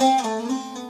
Müzik